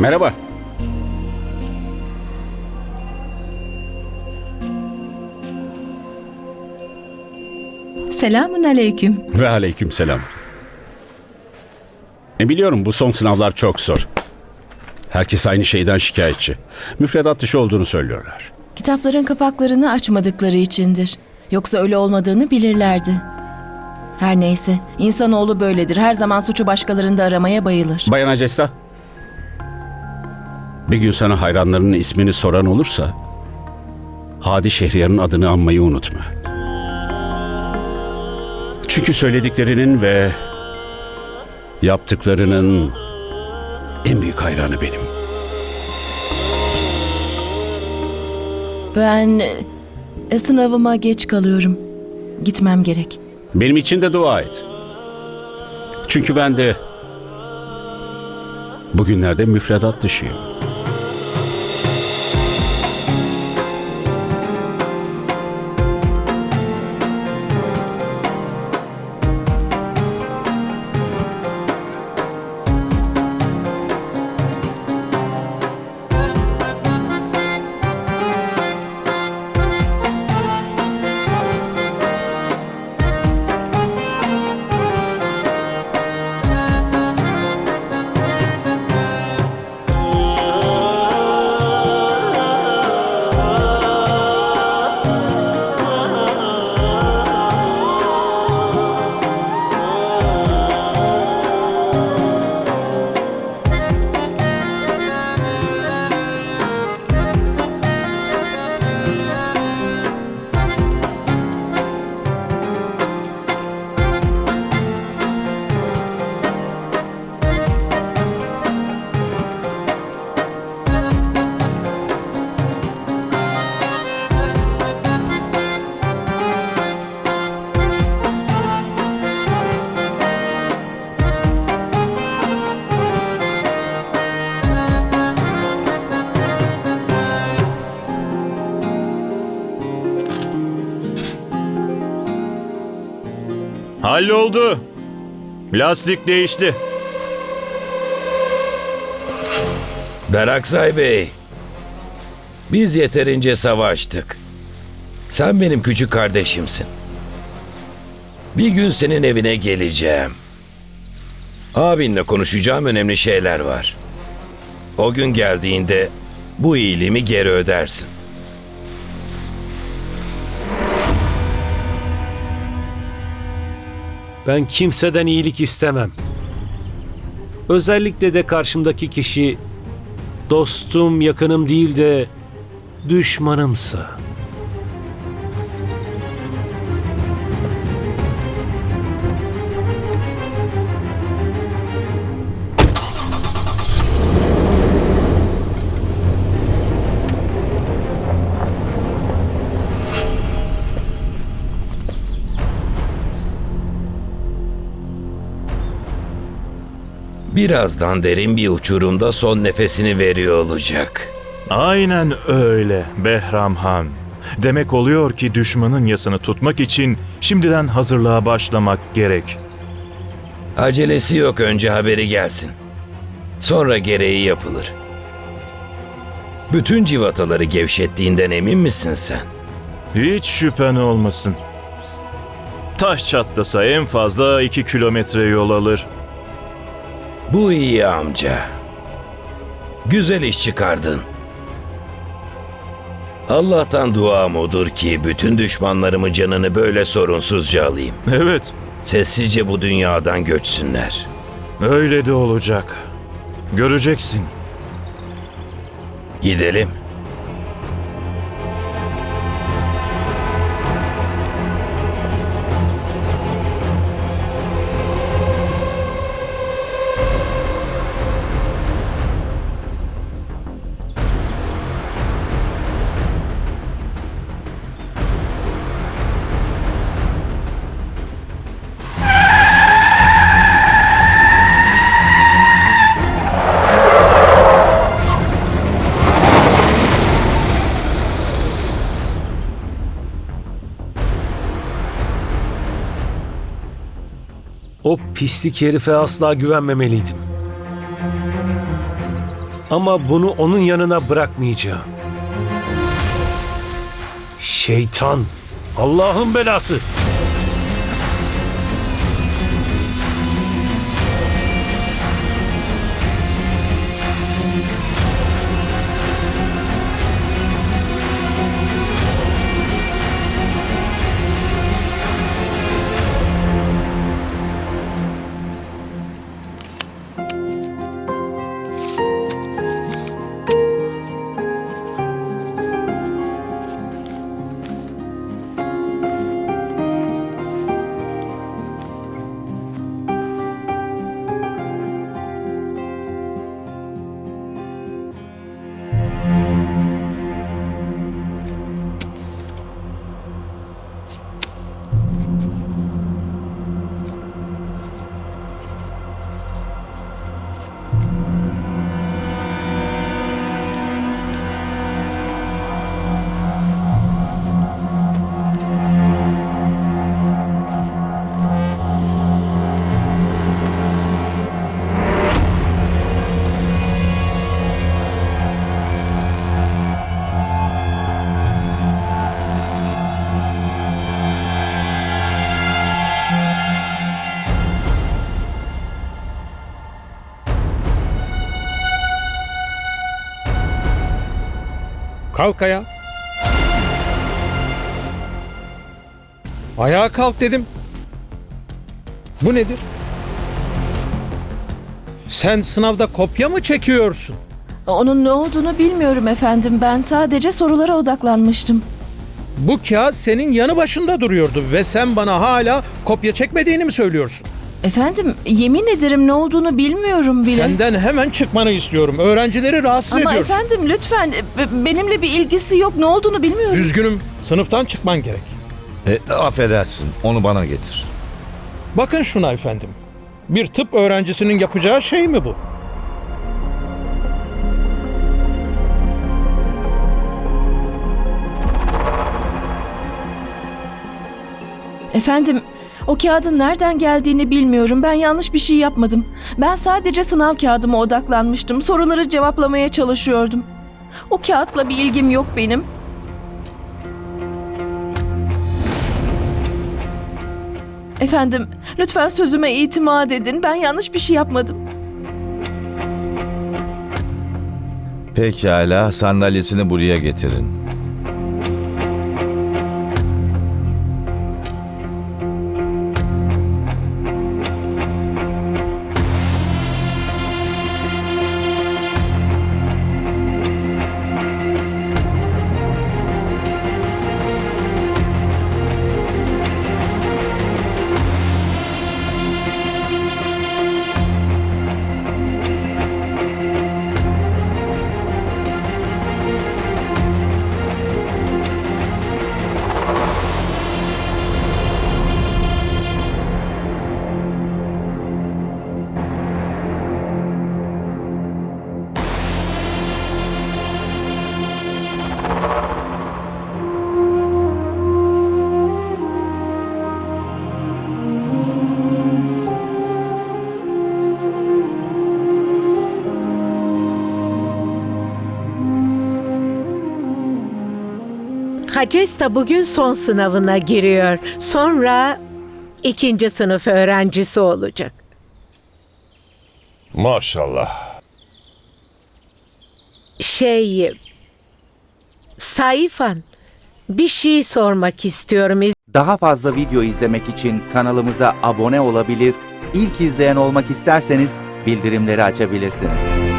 Merhaba. Selamun aleyküm. Ve aleyküm selam. E biliyorum bu son sınavlar çok zor. Herkes aynı şeyden şikayetçi. Müfredat dışı olduğunu söylüyorlar. Kitapların kapaklarını açmadıkları içindir. Yoksa öyle olmadığını bilirlerdi. Her neyse, insanoğlu böyledir. Her zaman suçu başkalarında aramaya bayılır. Bayan Acesta. Bir gün sana hayranlarının ismini soran olursa... Hadi Şehriyar'ın adını anmayı unutma. Çünkü söylediklerinin ve yaptıklarının en büyük hayranı benim. Ben e, sınavıma geç kalıyorum. Gitmem gerek. Benim için de dua et. Çünkü ben de bugünlerde müfredat dışıyım. Halloldu. Lastik değişti. Daraksay Bey. Biz yeterince savaştık. Sen benim küçük kardeşimsin. Bir gün senin evine geleceğim. Abinle konuşacağım önemli şeyler var. O gün geldiğinde bu iyiliğimi geri ödersin. Ben kimseden iyilik istemem. Özellikle de karşımdaki kişi dostum, yakınım değil de düşmanımsa. Birazdan derin bir uçurumda son nefesini veriyor olacak. Aynen öyle Behram Han. Demek oluyor ki düşmanın yasını tutmak için şimdiden hazırlığa başlamak gerek. Acelesi yok önce haberi gelsin. Sonra gereği yapılır. Bütün civataları gevşettiğinden emin misin sen? Hiç şüphen olmasın. Taş çatlasa en fazla iki kilometre yol alır. Bu iyi amca. Güzel iş çıkardın. Allah'tan duam odur ki bütün düşmanlarımın canını böyle sorunsuzca alayım. Evet, Sessizce bu dünyadan göçsünler. öyle de olacak. Göreceksin. Gidelim. O pislik herife asla güvenmemeliydim. Ama bunu onun yanına bırakmayacağım. Şeytan, Allah'ın belası. Kalk ayağa. Ayağa kalk dedim. Bu nedir? Sen sınavda kopya mı çekiyorsun? Onun ne olduğunu bilmiyorum efendim. Ben sadece sorulara odaklanmıştım. Bu kağıt senin yanı başında duruyordu ve sen bana hala kopya çekmediğini mi söylüyorsun? Efendim yemin ederim ne olduğunu bilmiyorum bile. Senden hemen çıkmanı istiyorum. Öğrencileri rahatsız Ama ediyorsun. efendim lütfen be- benimle bir ilgisi yok. Ne olduğunu bilmiyorum. Üzgünüm. Sınıftan çıkman gerek. E, affedersin, onu bana getir. Bakın şuna efendim. Bir tıp öğrencisinin yapacağı şey mi bu? Efendim o kağıdın nereden geldiğini bilmiyorum. Ben yanlış bir şey yapmadım. Ben sadece sınav kağıdıma odaklanmıştım. Soruları cevaplamaya çalışıyordum. O kağıtla bir ilgim yok benim. Efendim, lütfen sözüme itimat edin. Ben yanlış bir şey yapmadım. Pekala, sandalyesini buraya getirin. Hacesta bugün son sınavına giriyor. Sonra ikinci sınıf öğrencisi olacak. Maşallah. Şey... Saifan, bir şey sormak istiyorum. Daha fazla video izlemek için kanalımıza abone olabilir, ilk izleyen olmak isterseniz bildirimleri açabilirsiniz.